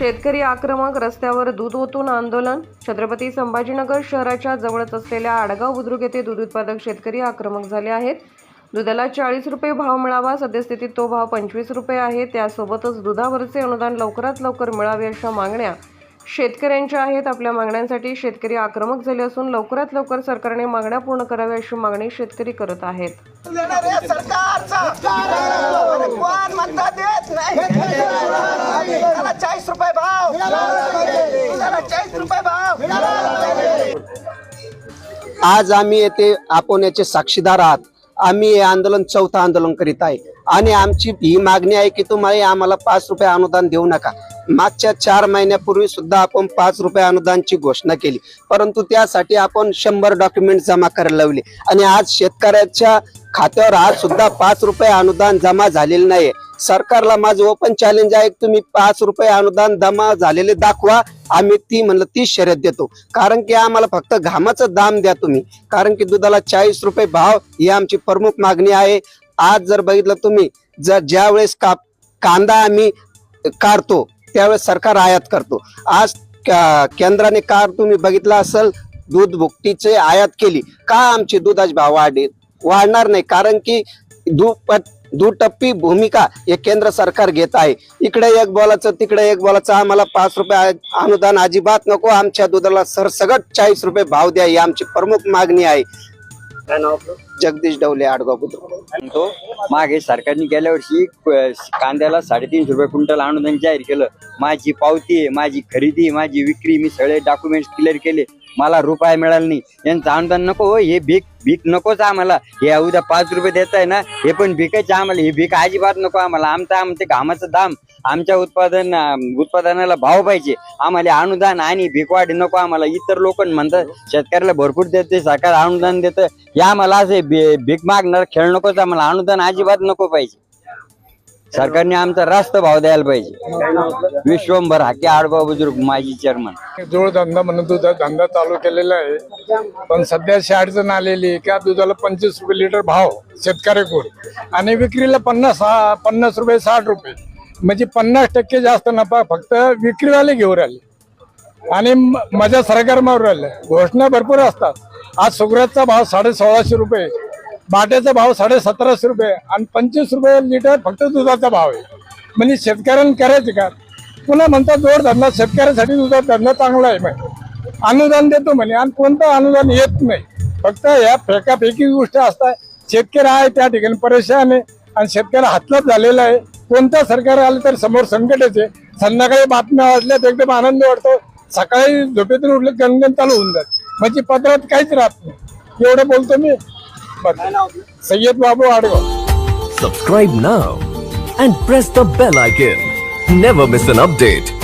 शेतकरी आक्रमक रस्त्यावर दूध ओतून आंदोलन? छत्रपती संभाजीनगर शहराच्या जवळच असलेल्या आडगाव बुद्रुक येथे दूध उत्पादक शेतकरी आक्रमक झाले आहेत. दुधाला चाळीस रुपये भाव मिळावा सद्यस्थितीत तो भाव पंचवीस रुपये आहे. त्यासोबतच दुधावरचे अनुदान लवकरात लवकर मिळावे अशा मागण्या शेतकऱ्यांच्या आहेत. आपल्या मागण्यांसाठी शेतकरी आक्रमक झाले असून लवकरात लवकर सरकारने मागण्या पूर्ण कराव्या अशी मागणी शेतकरी करत आहेत देणार आहे सरकारचा आणि कोण म्हणता देत नाही त्याला चाळीस रुपये भाव त्याला चाळीस रुपये भाव आज आम्ही येथे आपण याचे साक्षीदार आहात. आम्ही हे आंदोलन चौथं आंदोलन करीत आहे. आणि आमची ही मागणी आहे की तुम्हाला आम्हाला पाच रुपये अनुदान देऊ नका. मागच्या चार महिन्यापूर्वी सुद्धा आपण पाच रुपये अनुदानची घोषणा केली. परंतु त्यासाठी आपण शंभर डॉक्युमेंट जमा करायला लावले. आणि आज शेतकऱ्याच्या खात्यावर आज सुद्धा पाच रुपये अनुदान जमा झालेलं नाही सरकारला माझं ओपन चॅलेंज आहे. तुम्ही पाच रुपये अनुदान जमा झालेले दाखवा. आम्ही ती म्हणलं ती शर्यत देतो. कारण की आम्हाला फक्त घामाचं दाम द्या तुम्ही. कारण की दुधाला चाळीस रुपये भाव ही आमची प्रमुख मागणी आहे. आज जर बघितलं तुम्ही जर ज्या वेळेस का कांदा आम्ही काढतो त्यावेळेस सरकार आयात करतो. आज केंद्राने कार तुम्ही बघितला असेल दूध भुकटीचे आयात केली. का आमची दुधाचे भाव वाढे वाढणार नाही? कारण की दुपट दुटप्पी भूमिका हे केंद्र सरकार घेत आहे. इकडे एक बोलाचं तिकडे एक बोलाचं आम्हाला पाच रुपये अनुदान अजिबात नको आमच्या दुधाला सरसगट चाळीस रुपये भाव द्या ही आमची प्रमुख मागणी आहे. जगदीश डवले आडगाव बुद्रुक. मागे सरकारने गेल्या वर्षी कांद्याला साडेतीनशे रुपये क्विंटल अनुदान जाहीर केलं. माझी पावती आहे माझी खरेदी माझी विक्री मी सगळे डॉक्युमेंट्स क्लिअर केले. मला रुपये मिळाला नाही. यांचं अनुदान नको हो, हे भीक भीक नकोच आम्हाला. हे उद्या पाच रुपये देत आहे ना हे पण भिकायचे आम्हाला. हे भीक अजिबात नको आम्हाला. आमचं आमचे घामाचं दाम आमच्या उत्पादन उत्पादनाला भाव पाहिजे. आम्हाला अनुदान आणि भीकवाढ नको आम्हाला. इतर लोक म्हणतात शेतकऱ्याला भरपूर देते सरकार अनुदान देतं. हे आम्हाला असं भीक मागणार खेळ नकोच आम्हाला अनुदान अजिबात नको पाहिजे. सरकारने आमचा रास्त भाव द्यायला पाहिजे. विश्वंभर हाके आडबाव बुजुर्ग माजी चेअरमन जोडधंदा म्हणून दुधा धंदा चालू केलेला आहे. पण सध्या अशी अडचण आलेली आहे. का दुधाला पंचवीस रुपये लिटर भाव शेतकऱ्याकडून आणि विक्रीला पन्नास पन्नास रुपये साठ रुपये. म्हणजे पन्नास टक्के जास्त नफा फक्त विक्रीवाले घेऊन राहिले. आणि म- मजा सरकार मारून राहिलं. घोषणा भरपूर असतात. आज सुगऱ्याचा भाव साडे सोळाशे रुपये. बाट्याचा भाव साडे सतराशे रुपये. आणि पंचवीस रुपये लिटर फक्त दुधाचा भाव आहे. म्हणजे शेतकऱ्यांना करायचं का? पुन्हा म्हणतात जोडधंदा शेतकऱ्यासाठी तुझा धंदा चांगला आहे म्हणे. अनुदान देतो म्हणे. आणि कोणतं अनुदान येत नाही. फक्त या फेकाफेकी गोष्ट असतात शेतकरी आहे त्या ठिकाणी परेशान आहे. आणि शेतकरी हातलाच झालेला आहे. कोणतं सरकार आलं तर समोर संकटच आहे. संध्याकाळी बातम्या वाचल्या एकदम आनंद वाटतो. सकाळी झोपेतून उठले गणगण चालू होऊन जात. माझी पत्रात काहीच राहत नाही. एवढं बोलतो मी. सय्यद बाबू आडव. सबस्क्राईब ना and press the bell I game never miss an update